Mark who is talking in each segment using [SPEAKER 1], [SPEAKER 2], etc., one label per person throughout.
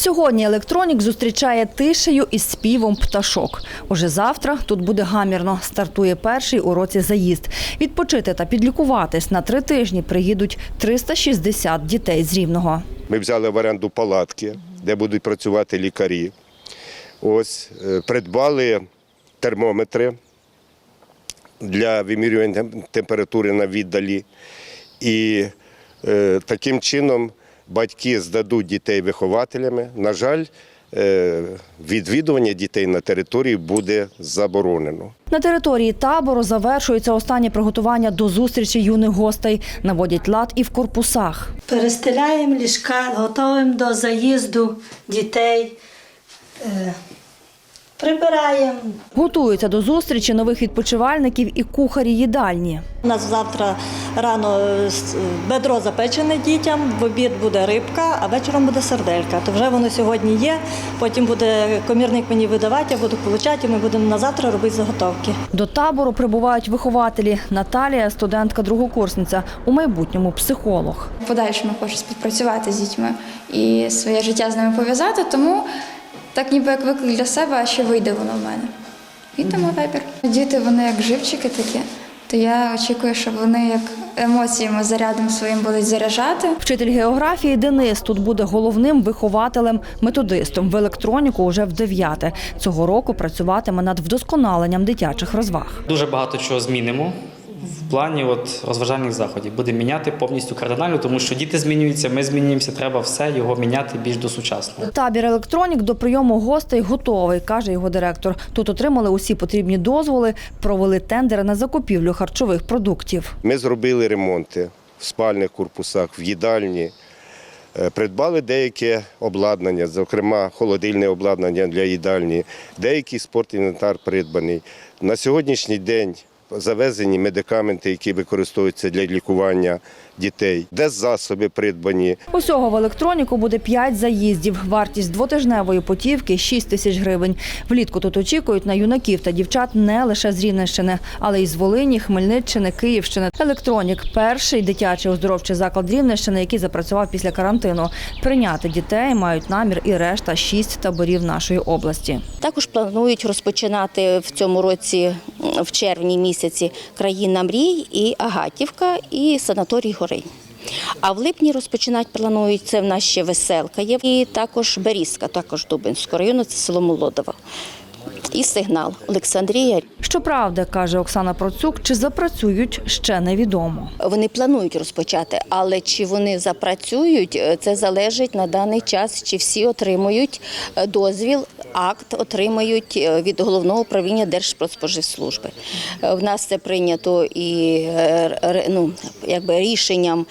[SPEAKER 1] Сьогодні електронік зустрічає тишею і співом пташок. Уже завтра тут буде гамірно. Стартує перший у році заїзд. Відпочити та підлікуватись на три тижні приїдуть 360 дітей з Рівного.
[SPEAKER 2] Ми взяли в оренду палатки, де будуть працювати лікарі. Ось е, придбали термометри для вимірювання температури на віддалі. І е, таким чином батьки здадуть дітей вихователями. На жаль, е, відвідування дітей на території буде заборонено.
[SPEAKER 1] На території табору завершується останнє приготування до зустрічі юних гостей. Наводять лад і в корпусах.
[SPEAKER 3] Перестеляємо ліжка, готуємо до заїзду дітей, е, прибираємо.
[SPEAKER 1] Готуються до зустрічі нових відпочивальників і кухарі їдальні.
[SPEAKER 3] У нас завтра рано е, бедро запечене дітям, в обід буде рибка, а вечором буде сарделька. То вже воно сьогодні є. Потім буде комірник мені видавати, я буду получати, і ми будемо на завтра робити заготовки.
[SPEAKER 1] До табору прибувають вихователі. Наталія, студентка другокурсниця, у майбутньому психолог.
[SPEAKER 4] В подальшому хочу співпрацювати з дітьми і своє життя з ними пов'язати, тому так ніби як виклик для себе, а ще вийде воно в мене. І тому вибір. Діти вони як живчики такі, то я очікую, щоб вони як емоціями, зарядом своїм будуть заряджати.
[SPEAKER 1] Вчитель географії Денис тут буде головним вихователем, методистом в електроніку уже в дев'яте. Цього року працюватиме над вдосконаленням дитячих розваг.
[SPEAKER 5] Дуже багато чого змінимо в плані от розважальних заходів. Будемо міняти повністю кардинально, тому що діти змінюються, ми змінюємося. Треба все його міняти більш до сучасного.
[SPEAKER 1] Табір електронік до прийому гостей готовий, каже його директор. Тут отримали усі потрібні дозволи, провели тендери на закупівлю харчових продуктів.
[SPEAKER 2] Ми зробили ремонти в спальних корпусах, в їдальні. Е, Придбали деяке обладнання, зокрема холодильне обладнання для їдальні, деякий спортінвентар придбаний. На сьогоднішній день завезені медикаменти, які використовуються для лікування дітей, де засоби придбані.
[SPEAKER 1] Усього в електроніку буде 5 заїздів. Вартість двотижневої путівки 6 тисяч гривень. Влітку тут очікують на юнаків та дівчат не лише з Рівненщини, але й з Волині, Хмельниччини, Київщини. Електронік перший дитячий оздоровчий заклад Рівненщини, який запрацював після карантину. Прийняти дітей мають намір і решта шість таборів нашої області.
[SPEAKER 6] Також планують розпочинати в цьому році, в червні місяці, країна мрій і Агатівка, і санаторій Горинь. А в липні розпочинати планують це в нас ще веселка є, і також Берізка, також Дубинського району, це село Молодово. І сигнал Олександрія.
[SPEAKER 1] Щоправда, каже Оксана Процюк, чи запрацюють ще невідомо.
[SPEAKER 6] Вони планують розпочати, але чи вони запрацюють, е, це залежить на даний час, чи всі отримують е, дозвіл, акт отримають е, від головного управління Держпродспоживслужби. В нас це прийнято і ну, якби рішенням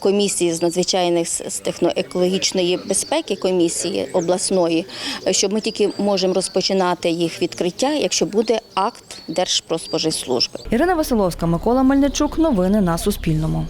[SPEAKER 6] комісії з надзвичайних з техноекологічної безпеки комісії обласної, що ми тільки можемо розпочинати їх відкриття, якщо буде акт Держпродспоживслужби.
[SPEAKER 1] Ірина Василовська, Микола Мельничук. Новини на Суспільному.